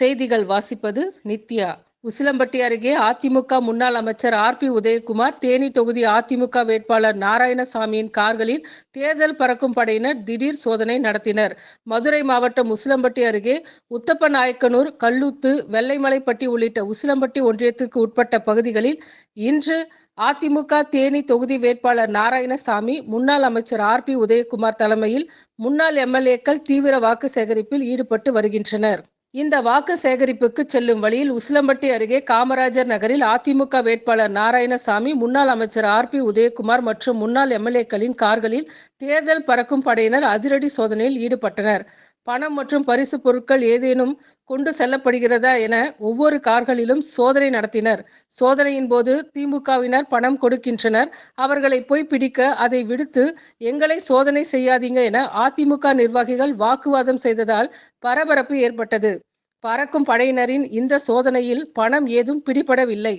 செய்திகள் வாசிப்பது நித்யா. உசிலம்பட்டி அருகே அதிமுக முன்னாள் அமைச்சர் ஆர் பி உதயகுமார் தேனி தொகுதி அதிமுக வேட்பாளர் நாராயணசாமியின் கார்களில் தேர்தல் பறக்கும் படையினர் திடீர் சோதனை நடத்தினர். மதுரை மாவட்டம் உசிலம்பட்டி அருகே உத்தப்பநாயக்கனூர் கல்லூத்து வெள்ளைமலைப்பட்டி உள்ளிட்ட உசிலம்பட்டி ஒன்றியத்துக்கு உட்பட்ட பகுதிகளில் இன்று அதிமுக தேனி தொகுதி வேட்பாளர் நாராயணசாமி முன்னாள் அமைச்சர் ஆர் பி உதயகுமார் தலைமையில் முன்னாள் எம்எல்ஏக்கள் தீவிர வாக்கு சேகரிப்பில் ஈடுபட்டு வருகின்றனர். இந்த வாக்கு சேகரிப்புக்கு செல்லும் வழியில் உசிலம்பட்டி அருகே காமராஜர் நகரில் அதிமுக வேட்பாளர் நாராயணசாமி முன்னாள் அமைச்சர் ஆர் பி உதயகுமார் மற்றும் முன்னாள் எம்எல்ஏக்களின் கார்களில் தேர்தல் பறக்கும் படையினர் அதிரடி சோதனையில் ஈடுபட்டனர். பணம் மற்றும் பரிசு பொருட்கள் ஏதேனும் கொண்டு செல்லப்படுகிறதா என ஒவ்வொரு கார்களிலும் சோதனை நடத்தினர். சோதனையின் போது திமுகவினர் பணம் கொடுக்கின்றனர். அவர்களை போய் பிடிக்க அதை விடுத்து எங்களை சோதனை செய்யாதீங்க என அதிமுக நிர்வாகிகள் வாக்குவாதம் செய்ததால் பரபரப்பு ஏற்பட்டது. பறக்கும் படையினரின் இந்த சோதனையில் பணம் ஏதும் பிடிபடவில்லை.